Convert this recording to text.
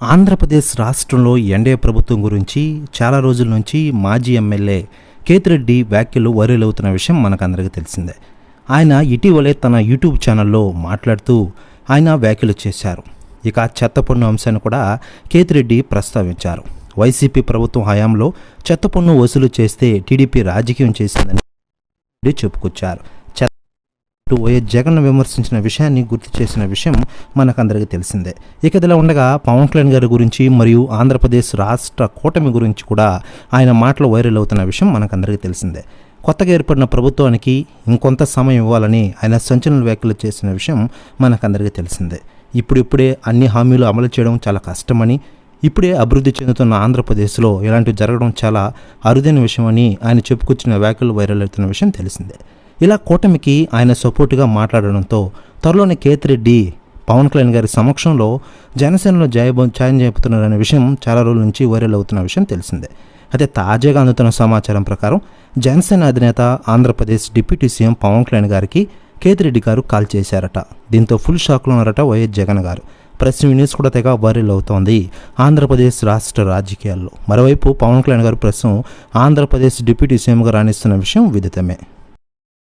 ఆంధ్రప్రదేశ్ రాష్ట్రంలో ఎన్డీఏ ప్రభుత్వం గురించి చాలా రోజుల నుంచి మాజీ ఎమ్మెల్యే కేతిరెడ్డి వ్యాఖ్యలు వైరల్ అవుతున్న విషయం మనకందరికీ తెలిసిందే. ఆయన ఇటీవలే తన యూట్యూబ్ ఛానల్లో మాట్లాడుతూ ఆయన వ్యాఖ్యలు చేశారు. ఇక చెత్త పన్ను అంశాన్ని కూడా కేతిరెడ్డి ప్రస్తావించారు. వైసీపీ ప్రభుత్వం హయాంలో చెత్త పన్ను వసూలు చేస్తే టీడీపీ రాజకీయం చేసిందని చెప్పుకొచ్చారు. చెత్త వైఎస్ జగన్ విమర్శించిన విషయాన్ని గుర్తు చేసిన విషయం మనకందరికీ తెలిసిందే. ఇక ఇదిలా ఉండగా పవన్ కళ్యాణ్ గారి గురించి మరియు ఆంధ్రప్రదేశ్ రాష్ట్ర కూటమి గురించి కూడా ఆయన మాటలు వైరల్ అవుతున్న విషయం మనకందరికీ తెలిసిందే. కొత్తగా ఏర్పడిన ప్రభుత్వానికి ఇంకొంత సమయం ఇవ్వాలని ఆయన సంచలన వ్యాఖ్యలు చేసిన విషయం మనకందరికీ తెలిసిందే. ఇప్పుడిప్పుడే అన్ని హామీలు అమలు చేయడం చాలా కష్టమని ఇప్పుడే అభివృద్ధి చెందుతున్న ఆంధ్రప్రదేశ్లో ఇలాంటివి జరగడం చాలా అరుదైన విషయమని ఆయన చెప్పుకొచ్చిన వ్యాఖ్యలు వైరల్ అవుతున్న విషయం తెలిసిందే. ఇలా కూటమికి ఆయన సపోర్టుగా మాట్లాడడంతో త్వరలోనే కేతిరెడ్డి పవన్ కళ్యాణ్ గారి సమక్షంలో జనసేనలో జయబో ఛాయం చేపుతున్నారనే విషయం చాలా రోజుల నుంచి వైరల్ అవుతున్న విషయం తెలిసిందే. అయితే తాజాగా అందుతున్న సమాచారం ప్రకారం జనసేన అధినేత ఆంధ్రప్రదేశ్ డిప్యూటీ సీఎం పవన్ కళ్యాణ్ గారికి కేతిరెడ్డి గారు కాల్ చేశారట. దీంతో ఫుల్ షాక్లో ఉన్నారట వైఎస్ జగన్ గారు. ప్రెస్ న్యూస్ కూడా తెగ వైరల్ అవుతోంది ఆంధ్రప్రదేశ్ రాష్ట్ర రాజకీయాల్లో. మరోవైపు పవన్ కళ్యాణ్ గారు ప్రస్తుతం ఆంధ్రప్రదేశ్ డిప్యూటీ సీఎంగా రాణిస్తున్న విషయం విదితమే.